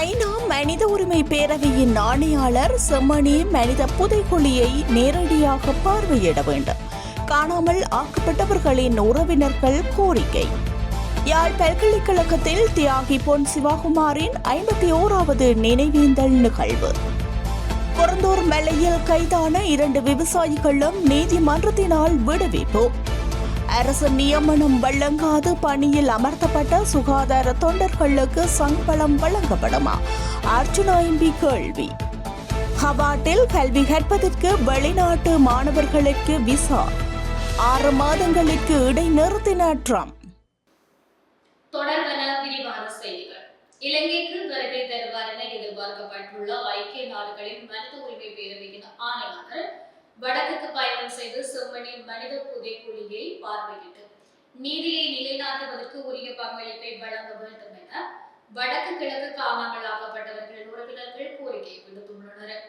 ஐநா மனித உரிமை பேரவையின் ஆணையாளர் செம்மணி மனித புதைக்குழியை நேரடியாக பார்வையிட வேண்டும். காணாமல் ஆக்கப்பட்டவர்களின் உறவினர்கள் கோரிக்கை. யாழ் பல்கலைக்கழகத்தில் தியாகி பொன் சிவகுமாரின் ஐம்பத்தி ஓராவது நினைவேந்தல் நிகழ்வு. பொறந்தூர் மலையில் கைதான இரண்டு விவசாயிகளும் நீதிமன்றத்தினால் விடுவிப்பு. அரசு நியமனம் வழங்காது பணியில் அமர்த்தப்பட்ட சுகாதார தொண்டர்களுக்கு சம்பளம் வழங்கப்படுமா? அர்ஜுனா எம்பி கேள்வி. ஹவாட்டில் கல்வி கற்பதற்கு வெளிநாட்டு மாணவர்களுக்கு விசா. ஆறு மாதங்களுக்கு இடைநிறுத்தினார் ட்ரம்ப் தொடர்பென விரிவான செய்திகள். இலங்கைக்கு வருகை தருவார் என எதிர்பார்க்கப்பட்டுள்ள ஐக்கிய நாடுகளின் மனித உரிமை பேரவையின் ஆணையாளர் வடக்குக்கு பயணம் செய்து செம்மனின் மனித புதைக்குழியை பார்வையிட்டு நீதியை நிலைநாட்டுவதற்கு உரிய பங்களிப்பை வழங்க வேண்டும் என வடக்கு கிழக்கு காமங்களாக்கப்பட்டவர்கள் உறவினர்கள் கோரிக்கை விடுத்துள்ளனர்.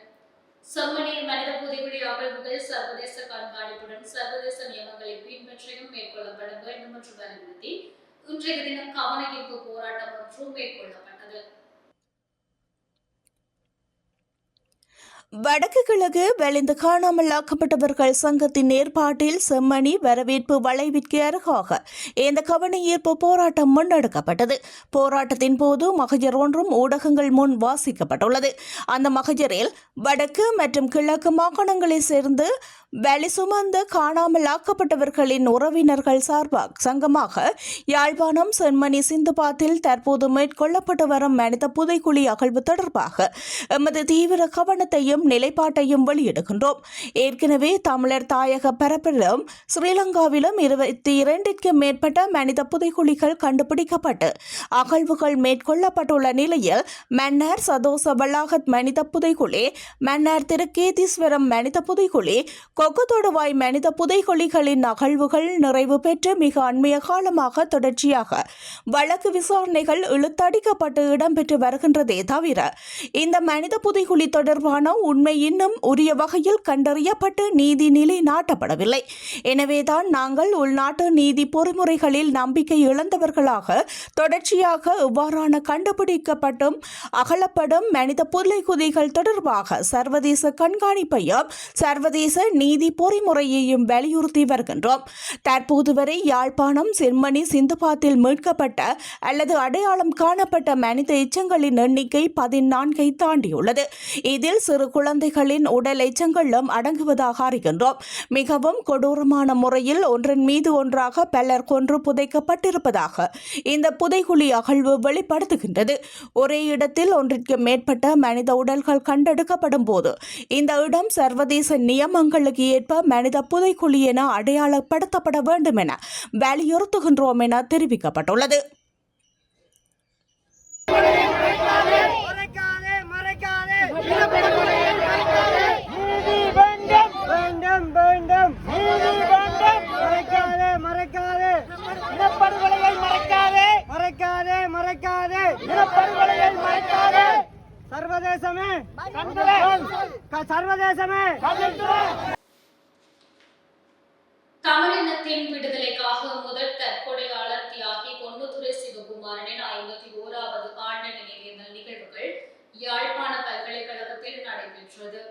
செம்மணி மனித புதைக்குழி அகழ்வுகள் சர்வதேச கண்காணிப்புடன் சர்வதேச நியமங்களை பின்பற்றியும் மேற்கொள்ளப்பட வேண்டும் என்று வலியுறுத்தி இன்றைய தினம் கவன ஈர்ப்பு போராட்டம் ஒன்று மேற்கொள்ளப்பட்டது. வடக்கு கிழக்கு வெளிந்து காணாமல் ஆக்கப்பட்டவர்கள் சங்கத்தின் ஏற்பாட்டில் செம்மணி வரவேற்பு வளைவிற்கு அருகாக இந்த கவன ஈர்ப்பு போராட்டம் முன்னெடுக்கப்பட்டது. போராட்டத்தின் போது மகஜர் ஒன்றும் ஊடகங்கள் முன் வாசிக்கப்பட்டுள்ளது. அந்த மகஜரில் வடக்கு மற்றும் கிழக்கு மாகாணங்களைச் சேர்ந்து வலி சுமந்து காணாமல் ஆக்கப்பட்டவர்களின் உறவினர்கள் சார்பாக சங்கமாக யாழ்ப்பாணம் செம்மணி சிந்துபாத்தில் தற்போது மேற்கொள்ளப்பட்டு வரும் மனித புதைக்குழி அகழ்வு தொடர்பாக எமது தீவிர கவனத்தையும் நிலைப்பாட்டையும் வெளியிடுகின்றோம். ஏற்கனவே தமிழர் தாயக பரப்பிலும் ஸ்ரீலங்காவிலும் இருபத்தி இரண்டிற்கு மேற்பட்ட மனித புதைக்குழிகள் கண்டுபிடிக்கப்பட்டு அகழ்வுகள் மேற்கொள்ளப்பட்டுள்ள நிலையில் மன்னார் சதோச வளாகத் மனித புதைக்குழி மன்னார் திருக்கேதீஸ்வரம் மனித புதைக்குழி கொக்குத்தொடுவாய் மனித புதைக்குழிகளின் அகழ்வுகள் நிறைவு பெற்று மிக அண்மைய காலமாக தொடர்ச்சியாக வழக்கு விசாரணைகள் இழுத்தடிக்கப்பட்டு இடம்பெற்று வருகின்றதே தவிர இந்த மனித புதைகுலி தொடர்பான உண்மை இன்னும் உரிய வகையில் கண்டறியப்பட்டு நீதி நிலை நாட்டப்படவில்லை எனவேதான் நாங்கள் உள்நாட்டு நீதி பொறிமுறைகளில் நம்பிக்கை இழந்தவர்களாக தொடர்ச்சியாக இவ்வாறான கண்டுபிடிக்கப்பட்டும் அகலப்படும் மனித புதைகுதிகள் தொடர்பாக சர்வதேச கண்காணிப்பையும் சர்வதேச நீதி பொறிமுறையையும் வலியுறுத்தி வருகின்றோம். தற்போது வரை யாழ்ப்பாணம் செம்மணி சிந்துபாத்தில் மீட்கப்பட்ட அல்லது அடையாளம் காணப்பட்ட மனித எச்சங்களின் எண்ணிக்கை பதினான்கை தாண்டியுள்ளது. இதில் சிறு குழந்தைகளின் உடல் எச்சங்களும் அடங்குவதாக அறிகின்றோம். மிகவும் கொடூரமான முறையில் ஒன்றன் மீது ஒன்றாக பலர் கொன்று புதைக்கப்பட்டிருப்பதாக இந்த புதைகுழி அகழ்வு வெளிப்படுத்துகின்றது. ஒரே இடத்தில் ஒன்றிற்கு மேற்பட்ட மனித உடல்கள் கண்டெடுக்கப்படும் போது இந்த இடம் சர்வதேச நியமங்களுக்கு ஏற்ப மனித புதைக்குழி என அடையாளப்படுத்தப்பட வேண்டும் என வலியுறுத்துகின்றோம் என தெரிவிக்கப்பட்டுள்ளது. மறைக்காதே மறைக்காதே இனப்படுகொலையை மறைக்காதே சர்வதேசமே சர்வதேசமே. தமிழினத்தின் விடுதலைக்காக முதல் தற்கொலையாளர் தியாகி பொன்னுத்துறை சிவகுமாரனின் ஐம்பத்தி ஓராவது ஆண்டு நினைவேந்தல் நிகழ்வுகள் யாழ்ப்பாண பல்கலைக்கழகத்தில் நடைபெற்றது.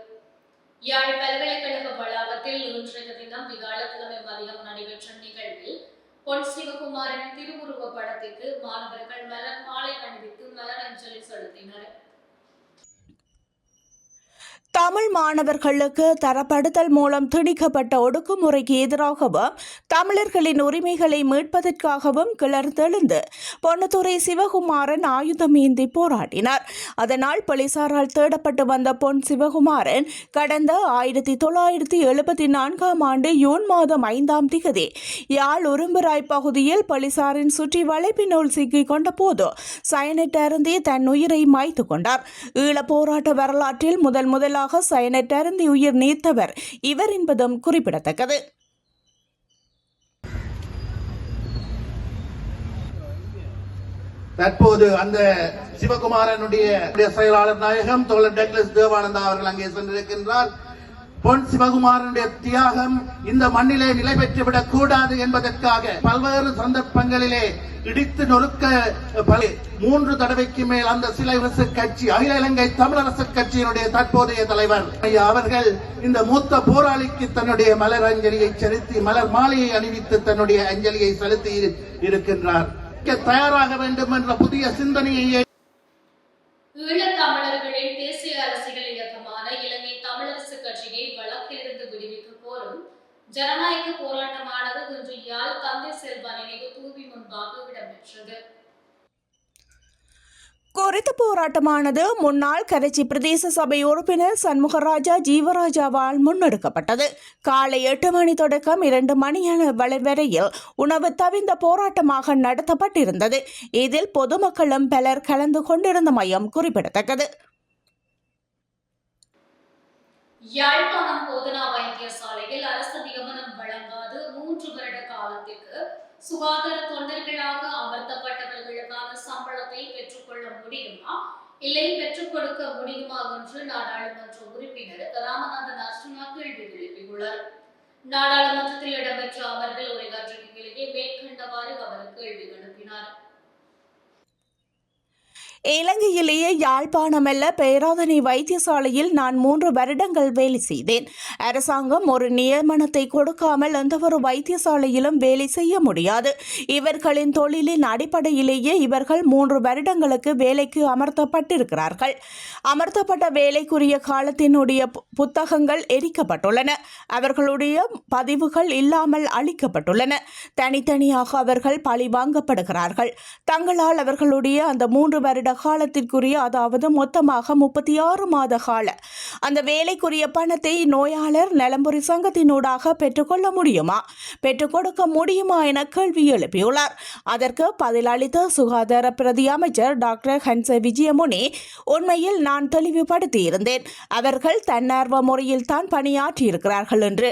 யாழ் பல்கலைக்கழக வளாகத்தில் இன்றைய தினம் வியாழக்கிழமை மதியம் நடைபெற்ற நிகழ்வில் பொன் சிவகுமாரின் திருவுருவ படத்திற்கு மாணவர்கள் மலர் மாலை அணிவித்து மலர் அஞ்சலி செலுத்தினர். தமிழ் மாணவர்களுக்கு தரப்படுத்தல் மூலம் திணிக்கப்பட்ட ஒடுக்குமுறைக்கு எதிராகவும் தமிழர்களின் உரிமைகளை மீட்பதற்காகவும் கிளர்ந்தெழுந்து பொன்னுத்துறை சிவகுமாரன் ஆயுதம் ஏந்தி போராடினார். அதனால் போலீசாரால் தேடப்பட்டு வந்த பொன் சிவகுமாரன் கடந்த ஆயிரத்தி தொள்ளாயிரத்தி எழுபத்தி நான்காம் ஆண்டு ஜூன் மாதம் ஐந்தாம் திகதி யாழ் உரும்புராய் பகுதியில் போலீசாரின் சுற்றி வளைப்பினுள் சிக்கிக் கொண்ட போது சயனட் அருந்தி தன் உயிரை மாய்த்து கொண்டார். ஈழப் போராட்ட வரலாற்றில் முதல் முதலாக சயனட் அருந்தி உயிர் நீத்தவர். இவர் என்பதும் குறிப்பிடத்தக்கது. தற்போது அந்த சிவகுமாரனுடைய செயலாளர் நாயகம் தோழர் டக்ளஸ் தேவானந்தா அவர்கள் அங்கே சென்றிருக்கின்றார். பொன் சிவகுமாரனுடைய தியாகம் இந்த மண்ணிலே நிலை பெற்றுவிடக் கூடாது என்பதற்காக பல்வேறு சந்தர்ப்பங்களிலே இடித்து நொறுக்க மூன்று தடவைக்கு மேல் அந்த சிலை அரசு கட்சி அகில இலங்கை தமிழரசு கட்சியினுடைய தற்போதைய தலைவர் அவர்கள் இந்த மூத்த போராளிக்கு தன்னுடைய மலர் அஞ்சலியை செலுத்தி மலர் மாலையை அணிவித்து தன்னுடைய அஞ்சலியை செலுத்தி இருக்கின்றார். தயாராக வேண்டும் என்ற புதிய சிந்தனையை ஜனநாயக போராட்டமானது இன்று யாழ் தந்தை செல்வா நினைவு தூவி முன்பாக இடம்பெற்றது. குறித்த போராட்டமானது முன்னாள் கரைச்சி பிரதேச சபை உறுப்பினர் சண்முகராஜா ஜீவராஜாவால் முன்னெடுக்கப்பட்டது. காலை எட்டு மணி தொடக்கம் இரண்டு மணி வரை வரையில் உணவு தவிந்த போராட்டமாக நடத்தப்பட்டிருந்தது. இதில் பொதுமக்களும் பலர் கலந்து கொண்டிருந்தமையும் குறிப்பிடத்தக்கது. யாழ்ப்பாணம் போதனா வைத்தியசாலையில் அரசு நியமனம் வழங்காது மூன்று வருட காலத்திற்கு சுகாதார தொண்டர்களாக அமர்த்தப்பட்டவர்களுக்கான சம்பளத்தை பெற்றுக்கொள்ள முடியுமா? இல்லை பெற்றுக் கொடுக்க முடியுமா என்று நாடாளுமன்ற உறுப்பினர் ராமநாதன் அர்ச்சுனா கேள்வி எழுப்பியுள்ளார். நாடாளுமன்றத்தில் இடம்பெற்ற அமர்வில் நிலையை மேற்கண்டவாறு அவர் கேள்வி எழுப்பினார். இலங்கையிலேயே யாழ்ப்பாணமல்ல பேராதனை வைத்தியசாலையில் நான் மூன்று வருடங்கள் வேலை செய்தேன். அரசாங்கம் ஒரு நியமனத்தை கொடுக்காமல் எந்த ஒரு வைத்தியசாலையிலும் வேலை செய்ய முடியாது. இவர்களின் தொழிலின் அடிப்படையிலேயே இவர்கள் மூன்று வருடங்களுக்கு வேலைக்கு அமர்த்தப்பட்டிருக்கிறார்கள். அமர்த்தப்பட்ட வேலைக்குரிய காலத்தினுடைய பு- புத்தகங்கள் எரிக்கப்பட்டுள்ளன. அவர்களுடைய பதிவுகள் இல்லாமல் அளிக்கப்பட்டுள்ளன தனித்தனியாக அவர்கள் பழி வாங்கப்படுகிறார்கள் தங்களால் அவர்களுடைய அந்த மூன்று வருட காலத்திற்குரிய அதாவது மொத்தமாக முப்பத்தி ஆறு மாத கால அந்த வேலைக்குரிய பணத்தை நோயாளர் நலம்புரி சங்கத்தினூடாக பெற்றுக்கொள்ள முடியுமா? பெற்றுக் கொடுக்க முடியுமா என கேள்வி எழுப்பியுள்ளார். அதற்கு பதிலளித்த சுகாதார பிரதி அமைச்சர் டாக்டர் ஹன்ச விஜயமுனி உண்மையில் நான் தெளிவுபடுத்தியிருந்தேன். அவர்கள் தன்னார்வ முறையில் தான் பணியாற்றியிருக்கிறார்கள் என்று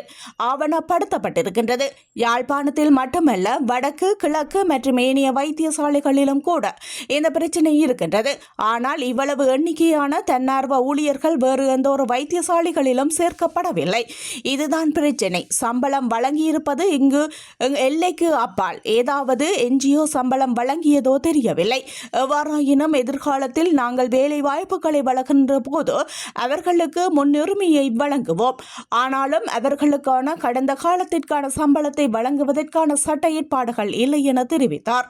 ஆவணப்படுத்தப்பட்டிருக்கின்றது. யாழ்ப்பாணத்தில் மட்டுமல்ல வடக்கு கிழக்கு மற்றும் ஏனைய வைத்தியசாலைகளிலும் கூட இந்த பிரச்சனை இருக்கின்றது. ஆனால் இவ்வளவு எண்ணிக்கையான தன்னார்வ ஊழியர்கள் வேறு எந்த ஒரு வைத்தியசாலைகளிலும் சேர்க்கப்படவில்லை. இதுதான் பிரச்சனை. சம்பளம் வழங்கியிருப்பது இங்கு எங் எல்லைக்கு அப்பால். ஏதாவது என்ஜிஓ சம்பளம் வழங்கியதோ தெரியவில்லை. எவ்வாறாயினும் எதிர்காலத்தில் நாங்கள் வேலை வாய்ப்புகளை வழங்குகின்ற போது அவர்களுக்கு முன்னுரிமையை வழங்குவோம். ஆனாலும் அவர்களுக்கான கடந்த காலத்திற்கான சம்பளத்தை வழங்குவதற்கான சட்ட ஏற்பாடுகள் இல்லை என தெரிவித்தார்.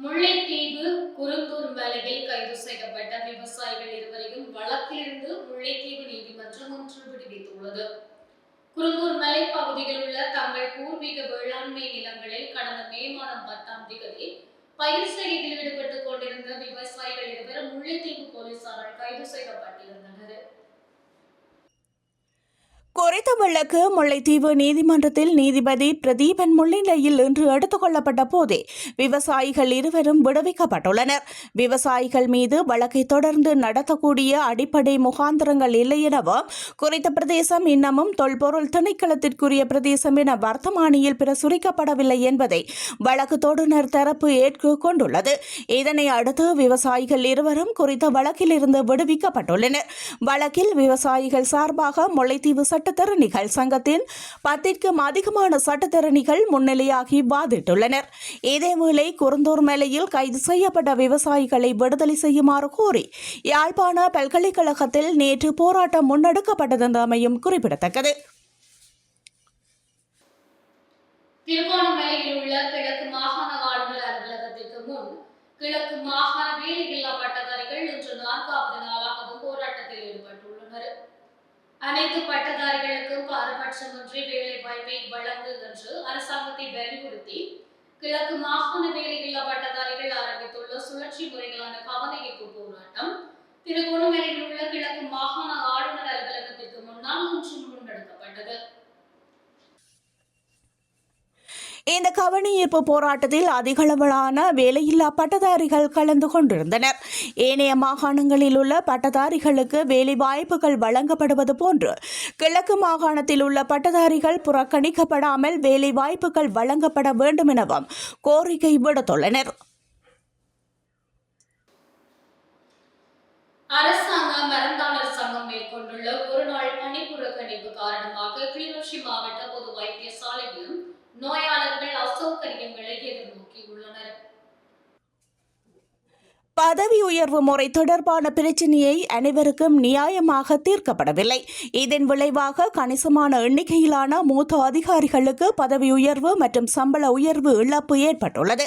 முல்லைத்தீவு குருந்தூர் மலையில் கைது செய்யப்பட்ட விவசாயிகள் இருவரையும் வழக்கிலிருந்து முல்லைத்தீவு நீதிமன்றம் ஒன்று விடுவித்துள்ளது குருந்தூர் மலைப்பகுதியில் உள்ள தங்கள் பூர்வீக வேளாண்மை நிலங்களில் கடந்த மே மாதம் பத்தாம் தேதி பயிர் செய்கையில் ஈடுபட்டுக் கொண்டிருந்த விவசாயிகள் இருவர் முல்லைத்தீவு போலீசாரால் கைது செய்யப்பட்டிருந்தனர். குறித்த வழக்கு முல்லைத்தீவு நீதிமன்றத்தில் நீதிபதி பிரதீபன் முன்னிலையில் இன்று எடுத்துக் கொள்ளப்பட்ட போதே விவசாயிகள் இருவரும் விடுவிக்கப்பட்டுள்ளனர். விவசாயிகள் மீது வழக்கை தொடர்ந்து நடத்தக்கூடிய அடிப்படை முகாந்திரங்கள் இல்லை எனவும் குறித்த பிரதேசம் இன்னமும் தொல்பொருள் திணைக்களத்திற்குரிய பிரதேசம் என வர்த்தமானியில் பிரசுரிக்கப்படவில்லை என்பதை வழக்கு தொடுநர் தரப்பு ஏற்றுக்கொண்டுள்ளது இதனை அடுத்து விவசாயிகள் இருவரும் குறித்த வழக்கில் இருந்து விடுவிக்கப்பட்டுள்ளனர். வழக்கில் விவசாயிகள் சார்பாக முல்லைத்தீவு சட்ட சட்டத்தரணிகள் சங்கத்தின் பத்திற்கும் அதிகமான சட்டத்தரணிகள் முன்னிலையாகி வாதிட்டுள்ளனர். இதேவேளை குருந்தூர் மேலையில் கைது செய்யப்பட்ட விவசாயிகளை விடுதலை செய்யுமாறு கோரி யாழ்ப்பாண பல்கலைக்கழகத்தில் நேற்று போராட்டம் முன்னெடுக்கப்பட்டதமையும் குறிப்பிடத்தக்கது. திருகோணமலையில் உள்ள கிழக்கு மாகாண ஆளுநர் அலுவலகத்திற்கு முன் கிழக்கு மாகாண வேலையில்லா பட்டதாரிகள் இன்று நான்காவது நாள் அனைத்து பட்டதாரிகளுக்கும் பாரபட்சமின்றி வேலை வாய்ப்பை வழங்கும் என்று அரசாங்கத்தை வலியுறுத்தி கிழக்கு மாகாண வேலையில்லா பட்டதாரிகள் ஆரம்பித்துள்ள சுழற்சி முறையிலான கவனஈர்ப்பு போராட்டம் திருகோணமலையில் உள்ள கிழக்கு மாகாண ஆளுநர் அலுவலகத்திற்கு முன்னால் இன்று முன்னெடுக்கப்பட்டது. இந்த கவனஈர்ப்பு போராட்டத்தில் அதிகளவிலான வேலையில்லா பட்டதாரிகள் கலந்து கொண்டிருந்தனர். ஏனைய மாகாணங்களில் உள்ள பட்டதாரிகளுக்கு வேலை வாய்ப்புகள் வழங்கப்படுவது போன்று கிழக்கு மாகாணத்தில் உள்ள பட்டதாரிகள் புறக்கணிக்கப்படாமல் வேலை வாய்ப்புகள் வழங்கப்பட வேண்டும் எனவும் கோரிக்கை விடுத்துள்ளனர். அரசாங்க மருந்தாளர் சங்கம் மேற்கொண்டுள்ள ஒரு நாள் பணி புறக்கணிப்பு காரணமாக கிளிநொச்சி மாவட்ட பொது வைத்தியசாலையிலும் நோயாளர்கள் அசௌகரியங்களை எதிர்நோக்கியுள்ளனர் பதவி உயர்வு முறை தொடர்பான பிரச்சினையை அனைவருக்கும் நியாயமாக தீர்க்கப்படவில்லை. இதன் விளைவாக கணிசமான எண்ணிக்கையிலான மூத்த அதிகாரிகளுக்கு பதவி உயர்வு மற்றும் சம்பள உயர்வு இழப்பு ஏற்பட்டுள்ளது.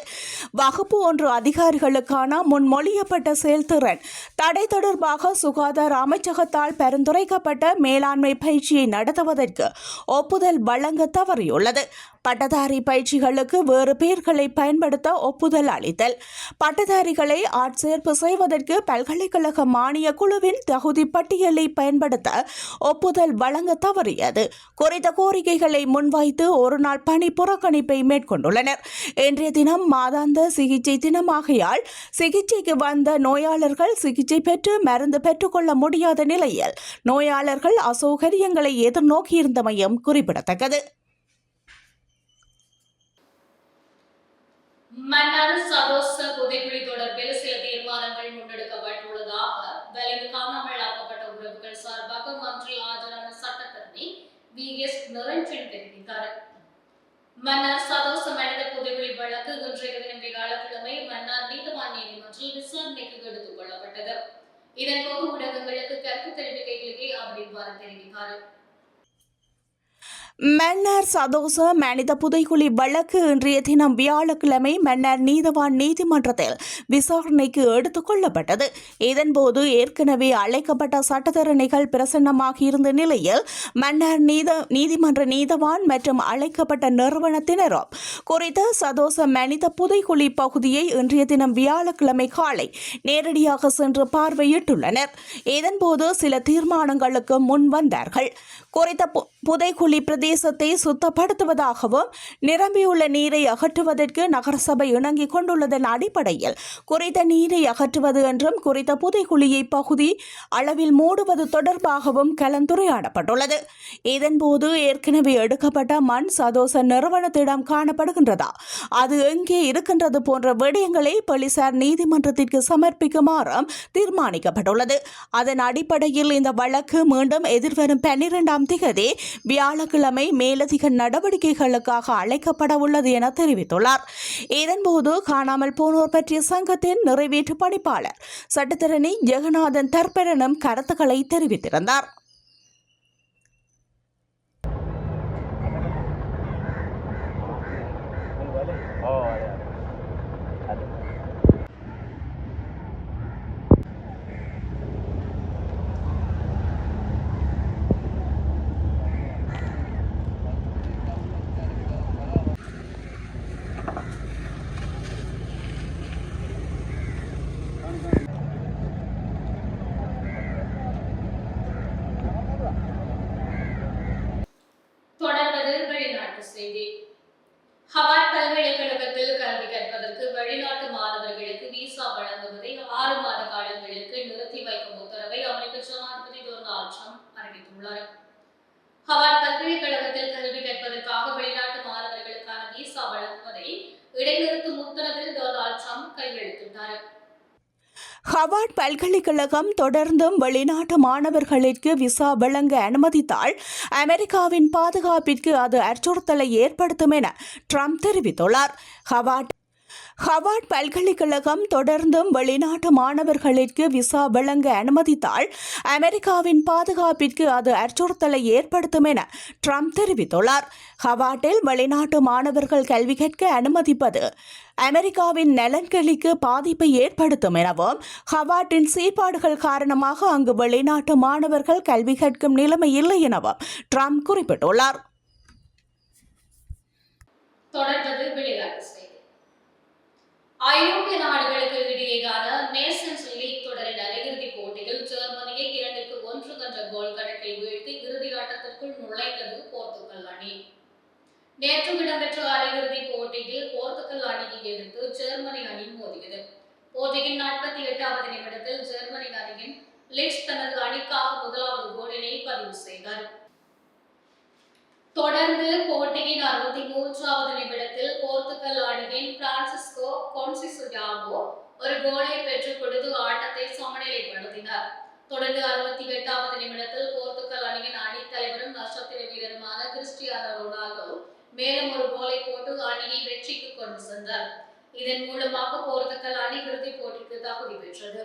வகுப்பு ஒன்று அதிகாரிகளுக்கான முன்மொழியப்பட்ட செயல்திறன். தடை தொடர்பாக சுகாதார அமைச்சகத்தால் பரிந்துரைக்கப்பட்ட மேலாண்மை பயிற்சியை நடத்துவதற்கு ஒப்புதல் வழங்க தவறியுள்ளது. பட்டதாரி பயிற்சிகளுக்கு வேறு பெயர்களை பயன்படுத்த ஒப்புதல் அளித்தல். பட்டதாரிகளை ஆட்சேர்ப்பு செய்வதற்கு பல்கலைக்கழக மானிய குழுவின் தகுதி பட்டியலை பயன்படுத்த ஒப்புதல் வழங்க தவறியது. குறித்த கோரிக்கைகளை முன்வைத்து ஒருநாள் பணி புறக்கணிப்பை மேற்கொண்டுள்ளனர். இன்றைய தினம் மாதாந்த சிகிச்சை தினமாகையால் சிகிச்சைக்கு வந்த நோயாளர்கள் சிகிச்சை பெற்று மருந்து பெற்றுக்கொள்ள முடியாத நிலையில் நோயாளர்கள் அசௌகரியங்களை எதிர்நோக்கியிருந்தமையும் குறிப்பிடத்தக்கது. மன்னர் சதோச புதைக்குழி தொடர்பில் சில தீர்மானங்கள் முன்னெடுக்கப்பட்டுள்ளதாக வலிந்து காணாமல் ஆக்கப்பட்ட உறவுகள் சார்பாக மன்றில் ஆஜரான சட்டத்தரணி வி. எஸ். நிரஞ்சன் தெரிவித்தார். மன்னர் சதோச மனித புதைக்குழி வழக்கு இன்றைய தினம் வியாழக்கிழமை மன்னார் நீதிவான் நீதிமன்றில் விசாரணைக்கு எடுத்துக் கொள்ளப்பட்டது இதன்போது ஊடகங்களுக்கு கருத்து தெரிவிக்கையிலேயே அவர் இவ்வாறு தெரிவித்தார். மன்னார் சதோச மனித புதைகுழி வழக்கு இன்றைய தினம் வியாழக்கிழமை மன்னார் நீதவான் நீதிமன்றத்தில் விசாரணைக்கு எடுத்துக் கொள்ளப்பட்டது. இதன்போது ஏற்கனவே அழைக்கப்பட்ட சட்டத்தரணிகள் பிரசன்னமாக இருந்த நிலையில் மன்னார் நீத நீதிமன்ற நீதவான் மற்றும் அழைக்கப்பட்ட நிறுவனத்தினரும் குறித்த சதோச மனித புதைகுழி பகுதியை இன்றைய தினம் வியாழக்கிழமை காலை நேரடியாக சென்று பார்வையிட்டுள்ளனர். இதன்போது சில தீர்மானங்களுக்கு முன் வந்தார்கள். குறித்த பு- பிரதி பிரதேசத்தை சுத்தப்படுத்துவதாகவும் நிரம்பியுள்ள நீரை அகற்றுவதற்கு நகரசபை இணங்கிக் கொண்டுள்ளதன் அடிப்படையில் குறித்த நீரை அகற்றுவது என்றும் குறித்த புதைக்குழியை பகுதி அளவில் மூடுவது தொடர்பாகவும் கலந்துரையாடப்பட்டுள்ளது. இதன்போது ஏற்கனவே எடுக்கப்பட்ட மண் சதோச நிறுவனத்திடம் காணப்படுகின்றதா அது எங்கே இருக்கின்றது போன்ற விடயங்களை போலீசார் நீதிமன்றத்திற்கு சமர்ப்பிக்குமாறும் தீர்மானிக்கப்பட்டுள்ளது. அதன் அடிப்படையில் இந்த வழக்கு மீண்டும் எதிர்வரும் பன்னிரெண்டாம் திகதி வியாழக்கிழமை மேலதிக நடவடிக்கைகளுக்காக அழைக்கப்பட உள்ளது என தெரிவித்துள்ளார். இதன்போது காணாமல் போனோர் பற்றிய சங்கத்தின் நிறைவேற்று பணிப்பாளர் சட்டத்தரணி ஜெகநாதன் தர்பரனும் கருத்துக்களை தெரிவித்திருந்தார். Oh, தொடர்வது வெளிநாட்டு செய்தி ஹவாய் பல்கலைக்கழகத்தில் கல்வி கற்பதற்கு வெளிநாட்டு மாணவர்களுக்கு விசா வழங்குவதை ஆறு மாத காலங்களுக்கு நிறுத்தி வைக்கும் உத்தரவை அமெரிக்க ஜனாதிபதி டொனால்ட் ட்ரம்ப் அறிவித்துள்ளார் ஹவார்ட் பல்கலைக்கழகத்தில் கல்வி கற்பதற்காக வெளிநாட்டு மாணவர்களுக்கான விசா வழங்குவதை இடைநிறுத்தும் உத்தரவில் டொனால்ட் ட்ரம்ப் கையெழுத்திட்டார் ஹவார்ட் பல்கலைக்கழகம் தொடர்ந்தும் வெளிநாட்டு மாணவர்களுக்கு விசா வழங்க அனுமதித்தால் அமெரிக்காவின் பாதுகாப்பிற்கு அது அச்சுறுத்தலை ஏற்படுத்தும் என ட்ரம்ப் தெரிவித்துள்ளார். ஹவார்ட் ஹவார்ட் பல்கலைக்கழகம் தொடர்ந்தும் வெளிநாட்டு மாணவர்களுக்கு விசா வழங்க அனுமதித்தால் அமெரிக்காவின் பாதுகாப்பிற்கு அது அச்சுறுத்தலை ஏற்படுத்தும் என ட்ரம்ப் தெரிவித்துள்ளார். ஹவார்ட்டில் வெளிநாட்டு மாணவர்கள் கல்வி கற்க அனுமதிப்பது அமெரிக்காவின் நலன்களுக்கு பாதிப்பை ஏற்படுத்தும் எனவும் ஹவார்ட்டின் சீர்பாடுகள் காரணமாக அங்கு வெளிநாட்டு மாணவர்கள் கல்வி கற்கும் நிலைமை இல்லை எனவும் ட்ரம்ப் குறிப்பிட்டுள்ளார். தொடர்வது விளையாட்டு ஐரோப்பிய நாடுகளுக்கு இடையேயான நேஷன்ஸ் லீக் தொடரின் அரையிறுதி போட்டியில் ஜெர்மனியை இரண்டுக்கு ஒன்று என்ற கோல் கணக்கில் வீழ்த்தி இறுதி ஆட்டத்திற்குள் நுழைந்தது போர்த்துகல் அணி. நேற்று இடம்பெற்ற அரையிறுதி போட்டியில் போர்த்துகல் அணியை எதிர்த்து ஜெர்மனி அணி மோதியது. போட்டியின் நாற்பத்தி எட்டாவது நிமிடத்தில் ஜெர்மனி அணியின் லிட்ஸ் தனது அணிக்காக தொடர்ந்து போட்டியின் அறுபத்தி மூன்றாவது நிமிடத்தில் போர்த்துகல் அணியின் பிரான்சிஸ்கோ கொன்சிசுயாவோ ஒரு கோலை பெற்றுக் கொடுத்து ஆட்டத்தை சமநிலைப்படுத்தினார். தொடர்ந்து அறுபத்தி எட்டாவது நிமிடத்தில் போர்த்துகல் அணியின் அணித்தலைவரும் நட்சத்திர வீரருமான கிறிஸ்டியானோ ரொனால்டோ மேலும் ஒரு கோலை போட்டு அணியை வெற்றிக்கு கொண்டு சென்றார். இதன் மூலமாக போர்த்துகல் அணி இறுதிப் போட்டிக்கு தகுதி பெற்றது.